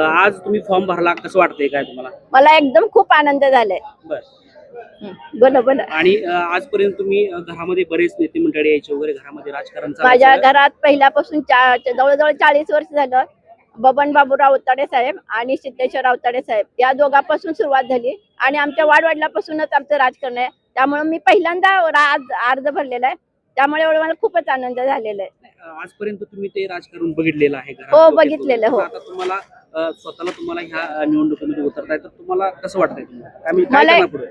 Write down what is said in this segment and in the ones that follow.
आज तुम्ही फॉर्म भरला कसं वाटतंय काय तुम्हाला? मला एकदम खूप आनंद झालाय. बर. बोला बोला. आणि अ, आजपर्यंत तुम्ही अ, घरामध्ये बरेच नेते मंडळी यायचे वगैरे घरामध्ये राजकारण माझ्या. घरात पहिल्यापासून चा- जवळजवळ चाळीस वर्ष झालं. बबन बाबूराव अवताडे साहेब आणि सिद्धेश्वर अवताडे साहेब या दोघांपासून सुरुवात झाली. आणि आमच्या वाडवडिलापासूनच आमचं राजकारण आहे. त्यामुळे मी पहिल्यांदा रा- अर्ज भरलेला आहे. त्यामुळे एवढं मला खूपच आनंद झालेला आहे. अ, आजपर्यंत तुम्ही ते राजकारण बघितलेलं आहे घरात हो. बघितलेलं, हो. आता तुम्हाला स्वतःला तुम्हाला ह्या निवडणुकीमध्ये उतरताय तर तुम्हाला कसं वाटतंय काय म्हणजे काय मला- करणार पुढे?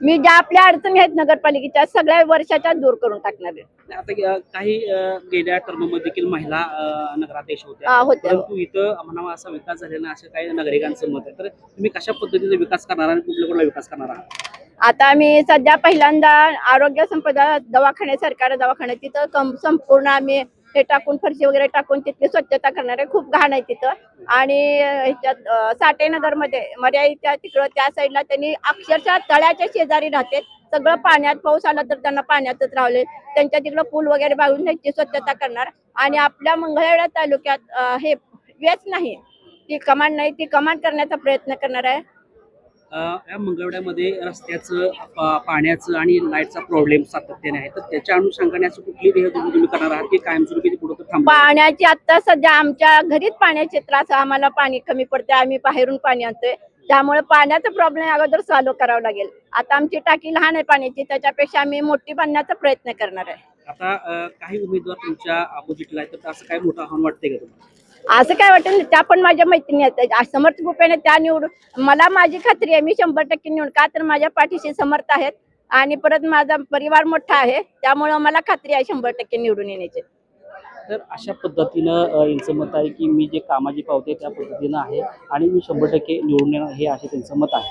मी ज्या आपल्या अडचणी आहेत नगरपालिकेच्या सगळ्या वर्षाच्या दूर करून टाकणार आहे. आता काही अ, गेल्या टर्ममध्ये देखील महिला अ, नगराध्यक्ष होत्या. होत्या. परंतु इथं म्हणावा असा विकास झालेला असं काही नागरिकांचं मत आहे. तर तुम्ही कशा पद्धतीचा विकास करणार आणि कुठल्या कुठला विकास करणार आहात? आता आम्ही सध्या पहिल्यांदा आरोग्य संपदा दवाखाने सरकारी दवाखाने तिथं कम संपूर्ण आम्ही हे टाकून फरशी वगैरे टाकून तिथली स्वच्छता करणार आहे खूप घाण आहे तिथं. आणि ह्याच्यात अं, साठेनगरमध्ये मर्यादितच्या तिकडं त्या साईडला त्यांनी अक्षरशः तळ्याच्या शेजारी राहते. सगळं पाण्यात पाऊस आला तर त्यांना पाण्यातच रावले त्यांच्या तिकडं पूल वगैरे बाळून त्यांची स्वच्छता करणार. आणि आपल्या मंगळवेढा तालुक्यात हे वेच नाही. ती कमांड नाही ती कमांड करण्याचा प्रयत्न करणार आहे. या मंगळवड्यामध्ये रस्त्याचं पाण्याचं आणि लाईटचा प्रॉब्लेम सातत्याने आहे. तर त्याच्या अनुषंगाने असं कुठली तुम्ही करणार आहात की कायमस्वरूपी पुढे थांबणार? पाण्याची आता सध्या आमच्या घरीच पाण्याचे त्रास. आम्हाला पाणी कमी पडते आम्ही बाहेरून पाणी आणतोय. त्यामुळे पाण्याचा प्रॉब्लेम अगोदर सॉल्व्ह करावा लागेल. आता आमची टाकी लहान आहे पाण्याची. त्याच्यापेक्षा आम्ही मोठी बांधण्याचा प्रयत्न करणार आहे. आता काही उमेदवार तुमच्या अपोजिटला तर असं काय मोठं आव्हान वाटतंय का तुम्हाला? असं काय वाटेल त्या पण माझ्या मैत्रिणी आहेत. समर्थ रुपयाने त्या निवडून मला माझी खात्री आहे मी शंभर टक्के निवडून का तर माझ्या पाठीशी समर्थ आहेत आणि परत माझा परिवार मोठा आहे त्यामुळं मला खात्री आहे शंभर टक्के निवडून येण्याची. तर अशा पद्धतीनं यांचं मत आहे की मी जे कामाची पावते त्या पद्धतीनं आहे आणि मी शंभर टक्के निवडून येणार हे असे त्यांचं मत आहे.